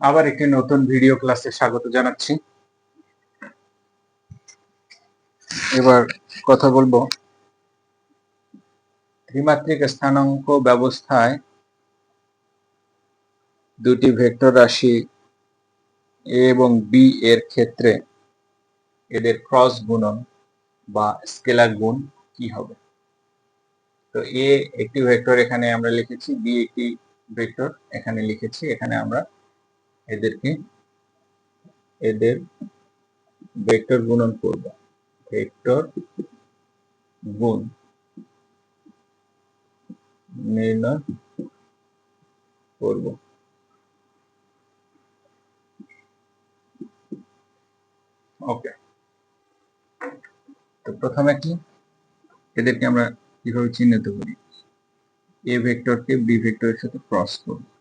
আবার একটি নতুন ভিডিও ক্লাসে স্বাগত জানাচ্ছি। এবার কথা বলব। ত্রিমাত্রিক স্থানাঙ্ক ব্যবস্থায় দুটি ভেক্টর রাশি এ এবং বি এর ক্ষেত্রে এদের ক্রস গুণন বা স্কেলার গুণ কি হবে? তো এ একটি ভেক্টর এখানে আমরা লিখেছি বি একটি ভেক্টর এখানে লিখেছি, এখানে আমরা এদেরকে, এদের ভেক্টর গুণন করব। ভেক্টর গুণ নির্ণয় করব। ওকে তো প্রথমে কি? এদেরকে আমরা কীভাবে চিহ্নিত করি? এ ভেক্টরকে বি ভেক্টরের সাথে ক্রস করব।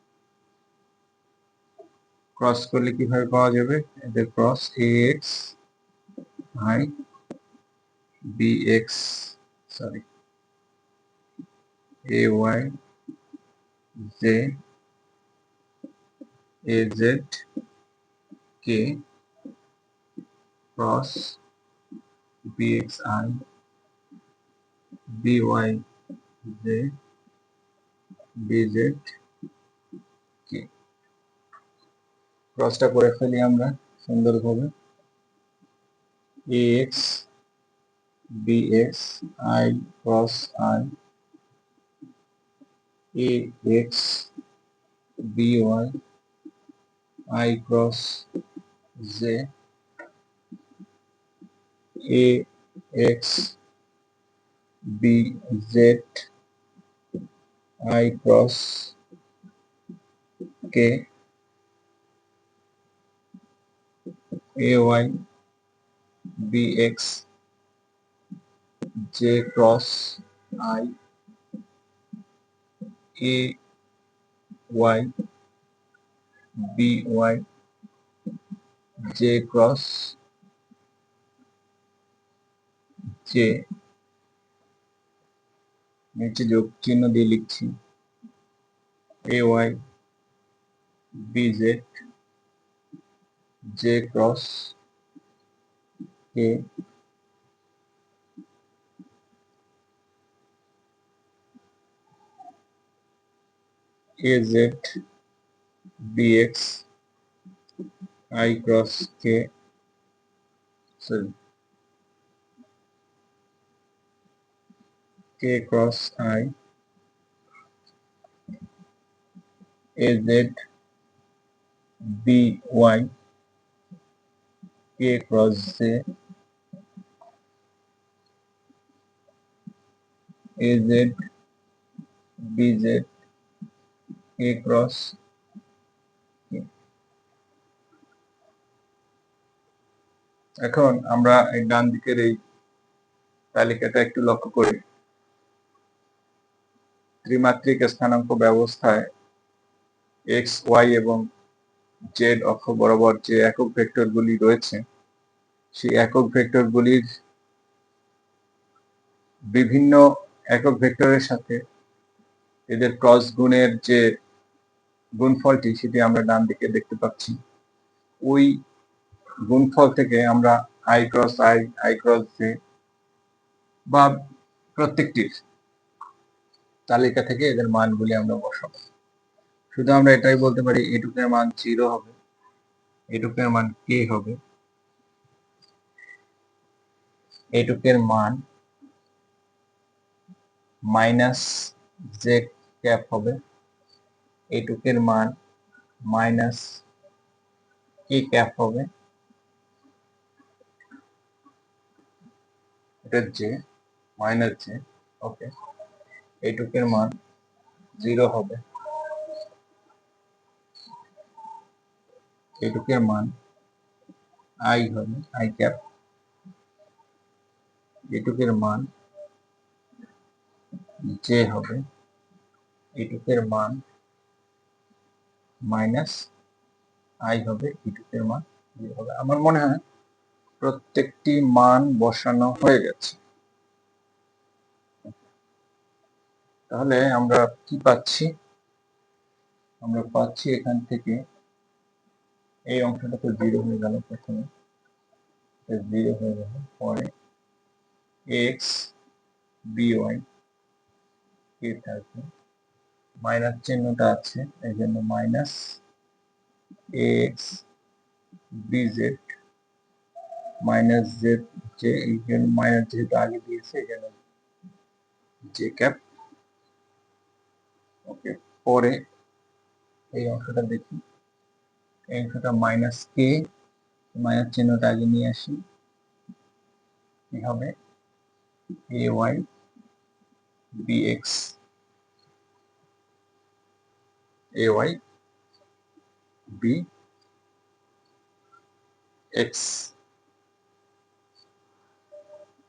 ক্রস করলে কীভাবে পাওয়া যাবে? এদের cross A X I B X sorry A Y J A Z K cross B X I B Y J B Z K ক্রসটা করে ফেলি আমরা সুন্দরভাবে। A X B X I cross I A X B Y I cross J A X B Z I cross K ay bx j cross i a y by j cross j নিচে যোগ চিহ্ন দিয়ে লিখছি A Y B Z J cross A AZ BX I cross K. Sorry. K cross I. AZ BY Cross J AZ BZ K cross, K. এখন আমরা এই ডান দিকের এই তালিকাটা একটু লক্ষ্য করি। ত্রিমাত্রিক স্থানাঙ্ক ব্যবস্থায় এক্স ওয়াই এবং জেড অক্ষ বরাবর যে একক ভেক্টরগুলি রয়েছে, সেই একক ভেক্টরগুলির বিভিন্ন একক ভেক্টরের সাথে এদের ক্রস গুণের যে গুণফলটি সেটি আমরা ডান দিকে দেখতে পাচ্ছি। ওই গুণফল থেকে আমরা I cross I I cross J বা প্রত্যেকটির তালিকা থেকে এদের মানগুলি আমরা বসাবো। শুধু আমরা এটাই বলতে পারি, এটুকের মান জিরো হবে, এটুকের মান কে হবে, এটুকের মান মাইনাস জে ক্যাপ হবে, এটুকের মান মাইনাস কে ক্যাপ হবে, এটা জে মাইনাস জে ওকে এটুকের মান জিরো হবে। এইটুকের মান আই হবে আই ক্যাপ এটুকের মান জে হবে এটুকের মান মাইনাস আই হবে এটুকের মান জিরো হবে। আমার মনে হয় প্রত্যেকটি মান বসানো হয়ে গেছে। তাহলে আমরা কি পাচ্ছি? আমরা পাচ্ছি এখান থেকে এই অংশটা তো জিরো হয়ে গেল প্রথমে। জিরো হয়ে গেল। পরে এক্স বিওয়াই কে থাকবে। মাইনাস চিহ্নটা আছে, এই জন্য minus X B Z minus Z যে এই জন্য মাইনাস যেহেতু আগে দিয়েছে, এই জন্য জে ক্যাপ ওকে পরে এই অংশটা দেখি। অংশটা মাইনাস কে মাইনাস চিহ্নটা আগে নিয়ে আসি। কি হবে? A Y B X A Y B X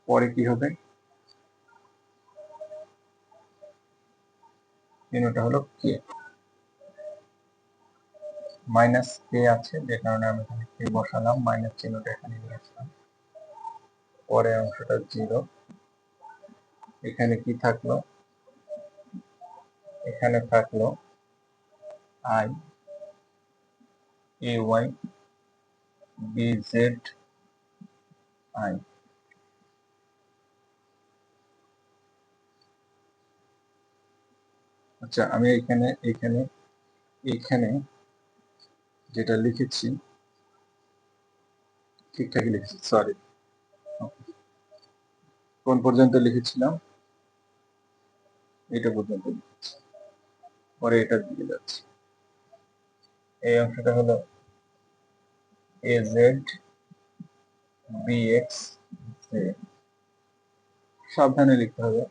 পরে কি হবে? চিহ্নটা হলো কে মাইনাস কে আছে, যে কারণে আমি এখানে কে বসালাম, মাইনাস চিহ্নটা এখানে নিয়ে আসলাম। পরে অংশটা জিরো এখানে কি থাকল? এখানে থাকল I A Y B Z I আচ্ছা আমি এখানে এখানে এখানে যেটা লিখেছি, ঠিকঠাকই লিখেছি সরি কোন পর্যন্ত লিখেছিলাম? এটা পর্যন্ত লিখেছি। পরে এটা দিয়ে যাচ্ছি। এই অংশটা হলো এ জেড বি এক্স সাবধানে লিখতে হবে।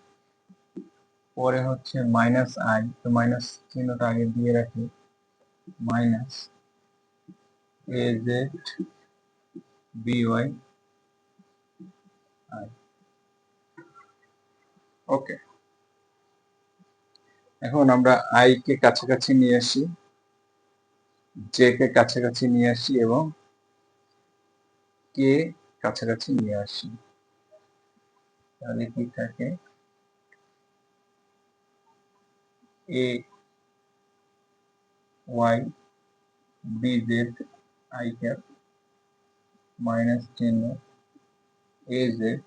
পরে হচ্ছে মাইনাস আই তো মাইনাস চিহ্নটা আগে দিয়ে রাখি। Minus A Z B Y I okay এখন আমরা আই কে কাছাকাছি নিয়ে আসি জে কে কাছাকাছি নিয়ে আসি এবং কে কাছাকাছি নিয়ে আসি। তাহলে কি থাকে? A Y B Z I cap minus চিহ্ন A Z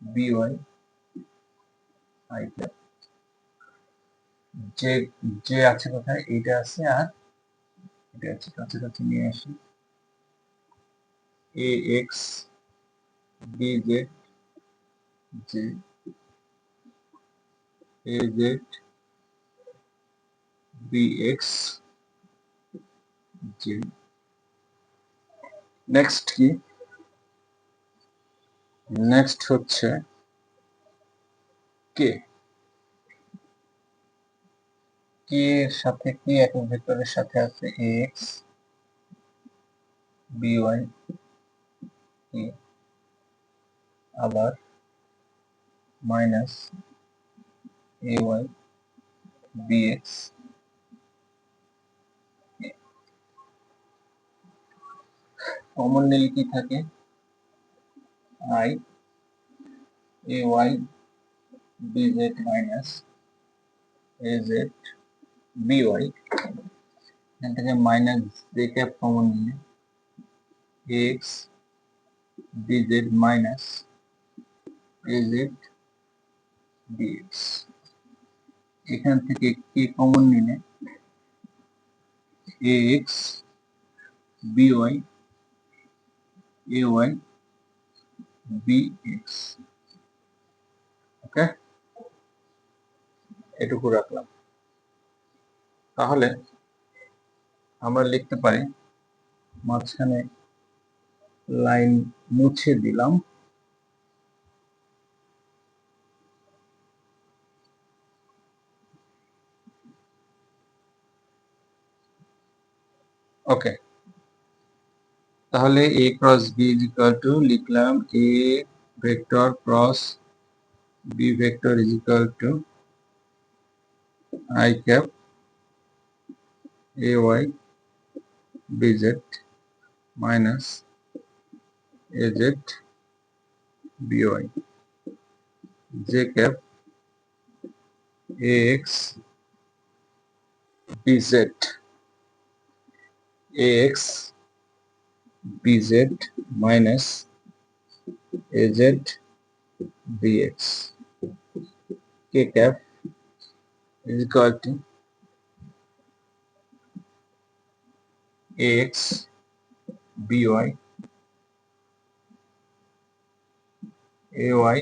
B Y I cap যে যে আছে কোথায়? এইটা আছে আর এটা আছে কাছাকাছি নিয়ে আসি। A X B Z J A Z B X J next কি? নেক্সট হচ্ছে কে? কে এর সাথে কি একক ভেক্টরের সাথে আছে? এক্স বিওয়াই কে আবার minus A Y B X common নিলে থাকে। I A Y B Z minus A Z B Y এখান থেকে মাইনাস জে ক্যাপ কমন নিলে X B Z minus A Z D X এখান থেকে K common নিলে X B Y A Y okay এটুকু রাখলাম। তাহলে আমরা লিখতে পারি মাঝখানে লাইন মুছে দিলাম। ওকে তাহলে A cross B is equal to লিখলাম A vector cross B vector is equal to I cap A Y bz minus az by j cap ax bz ax bz minus az bx k cap is equal to ax by ay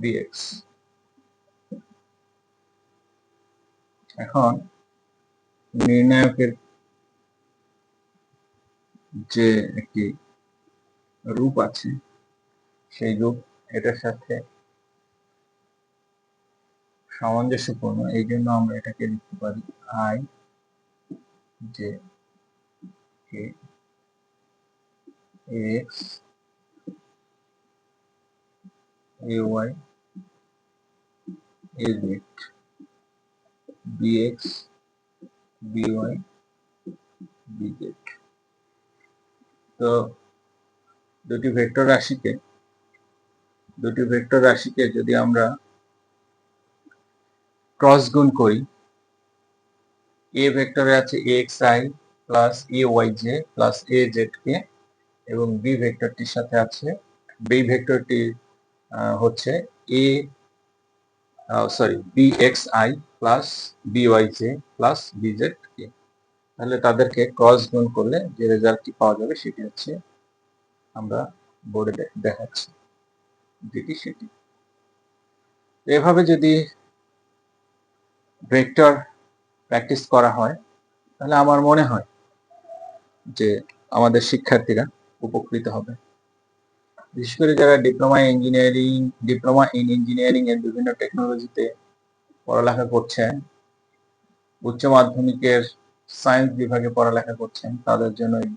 bx এখন নির্ণায়কের যে একটি রূপ আছে, সেই রূপ এটার সাথে সামঞ্জস্যপূর্ণ। এই জন্য আমরা এটাকে লিখতে পারি আই, যে K X A, Y, A Z. তো দুটি ভেক্টর রাশিকে, দুটি ভেক্টর রাশিকে যদি আমরা ক্রস গুণ করি এ ভেক্টরে আছে X I plus A Y J plus A Z K এবং বি ভেক্টরটির সাথে আছে বি ভেক্টরটি হচ্ছে A sorry B X I plus B Y J plus B Z K তাহলে তাদেরকে ক্রস গুণ করলে যে রেজাল্টটি পাওয়া যাবে সেটি হচ্ছে আমরা বোর্ডে দেখাচ্ছি। যেটি সেটি। এভাবে যদি ভেক্টর প্র্যাকটিস করা হয়, তাহলে আমার মনে হয় যে আমাদের শিক্ষার্থীরা উপকৃত হবে। বিশেষ করে যারা diploma engineering diploma in engineering এর বিভিন্ন টেকনোলজিতে পড়ালেখা করছেন, উচ্চ মাধ্যমিকের সায়েন্স বিভাগে পড়ালেখা করছেন, তাদের জন্য এই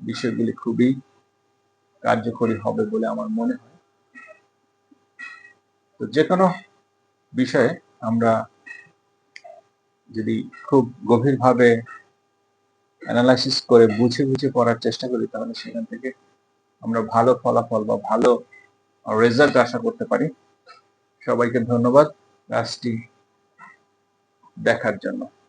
বিষয়গুলি খুবই কার্যকরী হবে বলে আমার মনে হয়। তো যে কোনো বিষয়ে আমরা যদি খুব গভীরভাবে অ্যানালাইসিস করে বুঝে বুঝে পড়ার চেষ্টা করি, তাহলে সেখান থেকে আমরা ভালো ফলাফল বা ভালো রেজাল্ট আশা করতে পারি। সবাইকে ধন্যবাদ। ক্লাসটি দেখার জন্য।